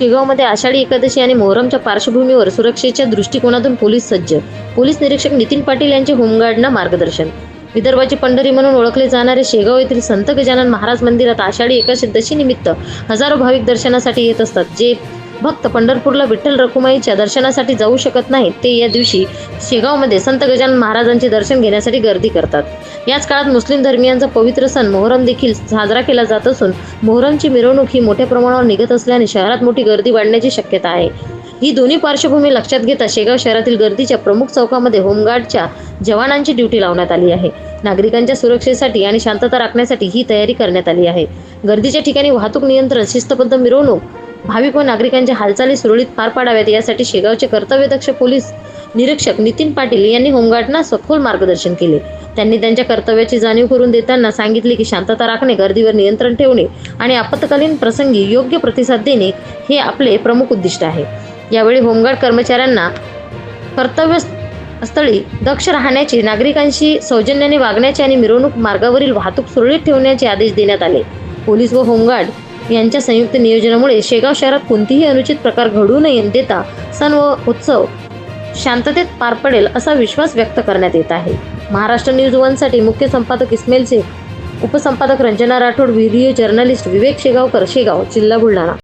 शेगावमध्ये आषाढी एकादशी आणि मोहरमच्या पार्श्वभूमीवर सुरक्षेच्या दृष्टिकोनातून पोलीस सज्ज. पोलीस निरीक्षक नितीन पाटील यांचे होमगार्डना मार्गदर्शन. विदर्भाची पंढरी म्हणून ओळखले जाणारे शेगाव येथील संत गजानन महाराज मंदिरात आषाढी एकादशी निमित्त हजारो भाविक दर्शनासाठी येत असतात जे भक्त पंढरपूरला विठ्ठल रखुमाईच्या दर्शनासाठी जाऊ शकत नाहीत ते या दिवशी शेगावमध्ये संत गजानन महाराजांचे दर्शन घेण्यासाठी गर्दी करतात. याच काळात मुस्लिम धर्मियांचा पवित्र सण मोहरम देखील साजरा केला जात असून मोहरमची मिरवणूक ही मोठ्या प्रमाणावर निघत असल्याने शहरात मोठी गर्दी वाढण्याची शक्यता आहे. ही दोन्ही पार्श्वभूमी लक्षात घेता शेगाव शहरातील गर्दीच्या प्रमुख चौकामध्ये होमगार्डच्या जवानांची ड्युटी लावण्यात आली आहे. नागरिकांच्या सुरक्षेसाठी आणि शांतता राखण्यासाठी ही तयारी करण्यात आली आहे. गर्दीच्या ठिकाणी वाहतूक नियंत्रण शिस्तबद्ध मिरवणूक भाविक व नागरिकांच्या हालचाली सुरळीत पार पाडाव्यात यासाठी शेगावचे कर्तव्यदक्ष पोलीस निरीक्षक नितीन पाटील यांनी होमगार्डना सखोल मार्गदर्शन केले. त्यांनी त्यांच्या कर्तव्याची जाणीव करून देताना सांगितले की शांतता राखणे गर्दीवर नियंत्रण ठेवणे आणि आपत्कालीन प्रसंगी योग्य प्रतिसाद देणे हे आपले प्रमुख उद्दिष्ट आहे. यावेळी होमगार्ड कर्मचाऱ्यांना कर्तव्य स्थळी दक्ष राहण्याचे नागरिकांशी सौजन्याने वागण्याचे आणि मिरवणूक मार्गावरील वाहतूक सुरळीत ठेवण्याचे आदेश देण्यात आले. पोलीस व होमगार्ड यांच्या संयुक्त नियोजनामुळे शेगाव शहरात कोणतीही अनुचित प्रकार घडू नये देता सण व उत्सव शांततेत पार पडेल असा विश्वास व्यक्त करण्यात येत आहे. महाराष्ट्र न्यूज वनसाठी मुख्य संपादक इस्मेलचे उपसंपादक रंजना राठोड व्हिडिओ जर्नलिस्ट विवेक शेगावकर शेगाव जिल्हा बुलढाणा.